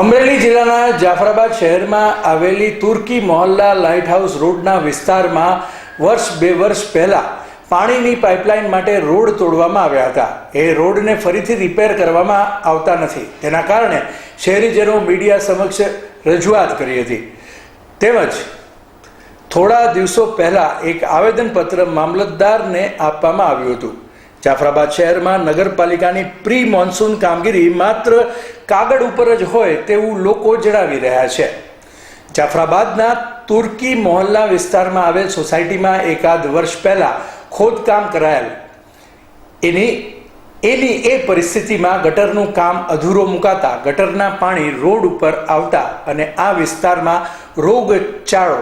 અમરેલી જિલ્લાના જાફરાબાદ શહેરમાં આવેલી તુર્કી મોહલ્લા લાઇટ હાઉસ રોડના વિસ્તારમાં વર્ષ બે વર્ષ પહેલા પાણીની પાઇપલાઇન માટે રોડ તોડવામાં આવ્યા હતા. એ રોડને ફરીથી રિપેર કરવામાં આવતા નથી. તેના કારણે શહેરીજનો મીડિયા સમક્ષ રજૂઆત કરી હતી. તેમજ થોડા દિવસો પહેલા એક આવેદનપત્ર મામલતદારને આપવામાં આવ્યું હતું. જાફરાબાદ શહેરમાં નગરપાલિકાની પ્રી મોન્સૂન કામગીરી માત્ર કાગળ ઉપર જ હોય તેવું લોકો જણાવી રહ્યા છે. જાફરાબાદના તુર્કી મોહલ્લા વિસ્તારમાં આવેલ સોસાયટીમાં એકાદ વર્ષ પહેલા ખોદકામ કરાયેલ. એની એની એ પરિસ્થિતિમાં ગટરનું કામ અધૂરો મુકાતા ગટરના પાણી રોડ ઉપર આવતા અને આ વિસ્તારમાં રોગચાળો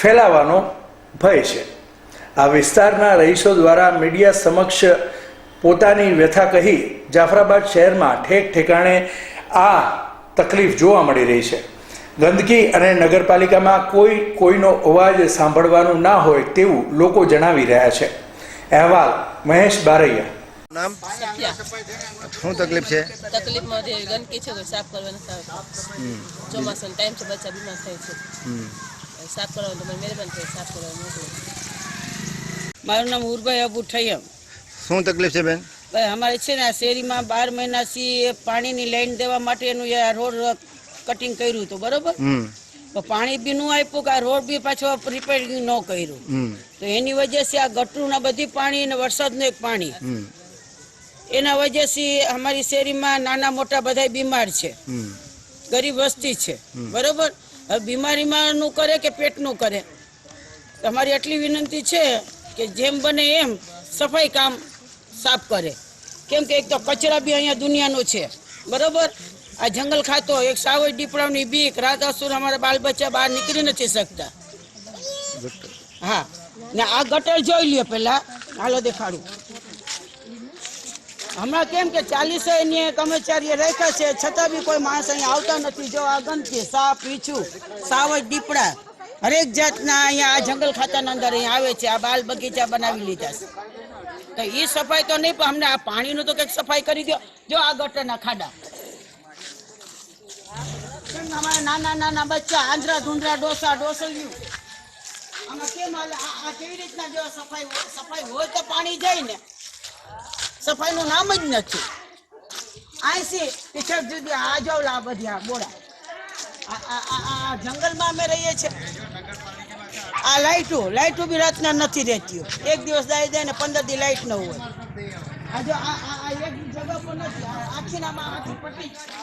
ફેલાવાનો ભય છે. આ વિસ્તારના રહીશો દ્વારા મીડિયા સમક્ષ પોતાની વ્યથા કહી જાફરાબાદ શહેરમાં ઠેક ઠેકાણે આ તકલીફ જોવા મળી રહી છે. ગંદકી અને નગરપાલિકામાં કોઈ કોઈનો અવાજ સાંભળવાનું ના હોય તેવું લોકો જણાવી રહ્યા છે. અહેવાલ મહેશ બારૈયા. નામ? શું તકલીફ છે? તકલીફમાં જે ગંદકી છે કોઈ સાફ કરવાનું નથી ચોમાસાનો ટાઈમ છે બચ્ચા બીમાર થાય છે. સાફ કરવાનું મહેરબાની થાય સાફ કરવાનું મારું નામ ઉર્ભાઈ અબુ ઠૈયમ. શું તકલીફ છે બેન? ભાઈ અમારે છે ને આ શેરીમાં બાર મહિનાથી પાણીની લાઈન દેવા માટેનું આ રોડ કટિંગ કર્યું હતું બરોબર? તો પાણી બી નું આપ્યું કે આ રોડ બી પાછો રિપેરિંગ ન કર્યું. તો એની વજહથી આ ગટરું બધી પાણી અને વરસાદનું એક પાણી. એના વજહથી અમારી શેરીમાં નાના મોટા બધા બીમાર છે. ગરીબ વસ્તી છે. બરોબર? હવે બીમારીમાં નું કરે કે પેટનું કરે? તમારી એટલી વિનંતી છે કે જેમ બને એમ સફાઈ કામ સાફ કરે. કેમ કે એક તો કચરા બી અહીંયા દુનિયાનો છે. બરોબર? આ જંગલ ખાતો એક સાવજ દીપડાની બીક, રાત અસુર અમારા બાલ બચ્ચા બહાર નીકળી નથી શકતા. હા. ને આ ગટર જોઈ લ્યો પેલા. હાલો દેખાડું. હમણાં કેમ કે ચાલીસો એની કર્મચારીએ રાખ્યા છે, છતાં બી કોઈ માણસ અહીંયા આવતા નથી. જો આ ગંદકી, સાપ પીછું સાવજ, દીપડા હરેક જાતના અહીંયા આ જંગલ ખાતાના અંદર અહીંયા આવે છે, આ બાલ બગીચા બનાવી લીધા છે. તો એ સફાઈ તો નહીં, પણ અમને આ પાણીનું તો કંઈક સફાઈ કરી દો. જો આ ગટરના ખાડા. અમારા નાના નાના બચ્ચા આંધ્રા ધૂંધરા ડોસા ડોસલ્યું. આમાં કેમ કેવી રીતના જો સફાઈ? સફાઈ હોય તો પાણી જાય ને. સફાઈનું નામ જ નથી. આઈસી પીછળ જુદી આ જો લા બધી આ આ જંગલમાં અમે રહીએ છીએ. આ લાઈટો લાઈટો બી રાતના નથી રહેતી એક દિવસ દાય જાય ને પંદર દી લાઈટ ન હોય. આ જો આ એક જગ્યા પર નથી, આ આખી આખી પટ્ટી